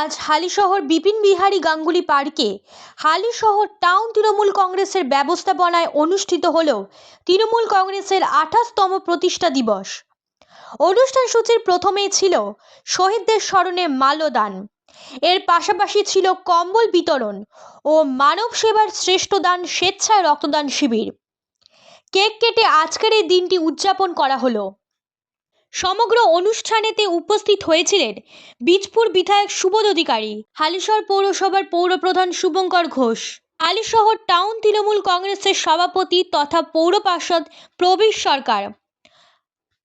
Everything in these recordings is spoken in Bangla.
আজ হালিশহর বিপিন বিহারী গাঙ্গুলি পার্কে, হালিশহর টাউন তৃণমূল কংগ্রেসের ব্যবস্থাপনায় অনুষ্ঠিত হল তৃণমূল কংগ্রেসের আঠাশতম প্রতিষ্ঠা দিবস। অনুষ্ঠান সূচির প্রথমেই ছিল শহীদদের স্মরণে মাল্যদান। এর পাশাপাশি ছিল কম্বল বিতরণ ও মানব সেবার শ্রেষ্ঠ দান স্বেচ্ছায় রক্তদান শিবির। কেক কেটে আজকের এই দিনটি উদযাপন করা হলো। সমগ্র অনুষ্ঠানেতে উপস্থিত হয়েছিলেন বীজপুর বিধায়ক সুবোধ অধিকারী, হালিশহর পৌরসভার পৌরপ্রধান শুভঙ্কর ঘোষ হালিশহর টাউন তৃণমূল কংগ্রেসের সভাপতি তথা পৌর পার্ষদ প্রবীর সরকার,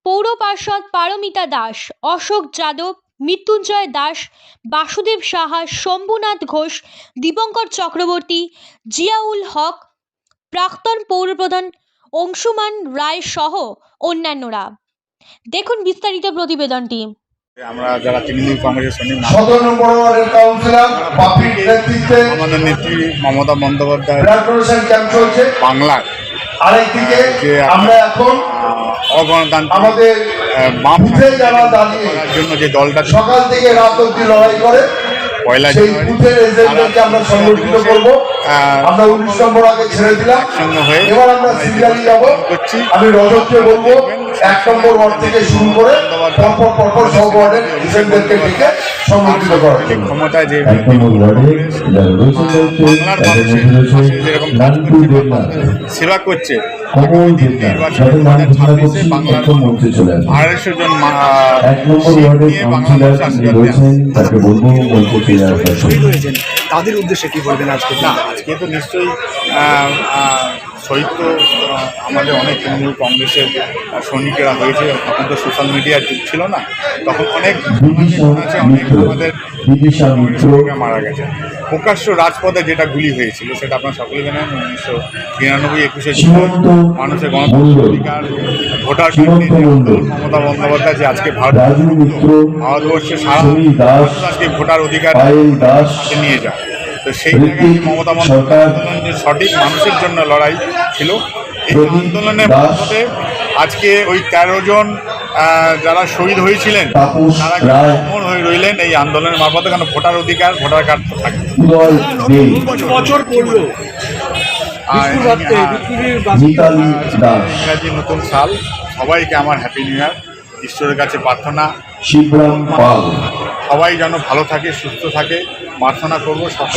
পৌর পার্ষদ পারমিতা দাস, অশোক যাদব, মৃত্যুঞ্জয় দাস, বাসুদেব সাহা, শম্ভুনাথ ঘোষ, দীপঙ্কর চক্রবর্তী, জিয়াউল হক, প্রাক্তন পৌরপ্রধান অংশুমান রায় সহ অন্যান্যরা। দেখুন বিস্তারিত প্রতিবেদনটি। আমরা যারা তৃণমূল কংগ্রেসের সৈনিক সতেরো নম্বর ওয়ার্ডের কাউন্সিলর নেতৃত্বে আমাদের নেত্রী Mamata Bandyopadhyay blood donation camp চলছে। বাংলার। আরেকদিকে যে আমরা এখন অগণতান্ত্রিক আমাদের বুথে যারা দাঁড়িয়ে জন্য যে দলটা সকাল থেকে রাত অব্দি লড়াই করে পয়লা সেই বুথের এজেন্টদেরকে আমরা সংগঠিত করব। আমরা উনিশ নম্বর আগে ছেড়ে দিলাম। হয়ে এবার আমরা সিরিয়ালি যাব। আমি রজতকে বলব এক নম্বর ওয়ার্ড থেকে শুরু করে পরপর পরপর সব ওয়ার্ডের এজেন্টদেরকে ডেকে ক্ষমতায় যে সেবা করছে। আড়াইশো জন তাদের উদ্দেশ্যে কি বলবেন আজকে? না আজকে তো নিশ্চয়ই শহীদ তো আমাদের অনেক তৃণমূল কংগ্রেসের সৈনিকেরা হয়েছে। তখন তো সোশ্যাল মিডিয়ার যুগ ছিল না। তখন অনেক আছে অনেক আমাদের মারা গেছে। প্রকাশ্য রাজপথে যেটা গুলি হয়েছিল সেটা আপনার সকলে জানেন উনিশশো তিরানব্বই একুশে মানুষের। গণতন্ত্র অধিকার ভোটার মমতা বন্দ্যোপাধ্যায় যে আজকে ভারত ভারতবর্ষে সারা আজকে ভোটার অধিকার নিয়ে যায়। তো সেই জায়গায় মমতা সরকার, বন্দ্যোপাধ্যায় যে সঠিক মানুষের জন্য লড়াই ছিল। এই আন্দোলনের মধ্যে আজকে ওই তেরো জন যারা শহীদ হয়েছিলেন তারা। অমর হয়ে রইলেন এই আন্দোলনের মারফতে কারণ ভোটার অধিকার ভোটার কার্ড তো থাকে। বছর পড়ল। ইংরাজি নতুন সাল সবাইকে আমার হ্যাপি নিউ ইয়ার ঈশ্বরের কাছে প্রার্থনা। শিবরাম পাল। সবাই যেন ভালো থাকে সুস্থ থাকে প্রার্থনা করব সব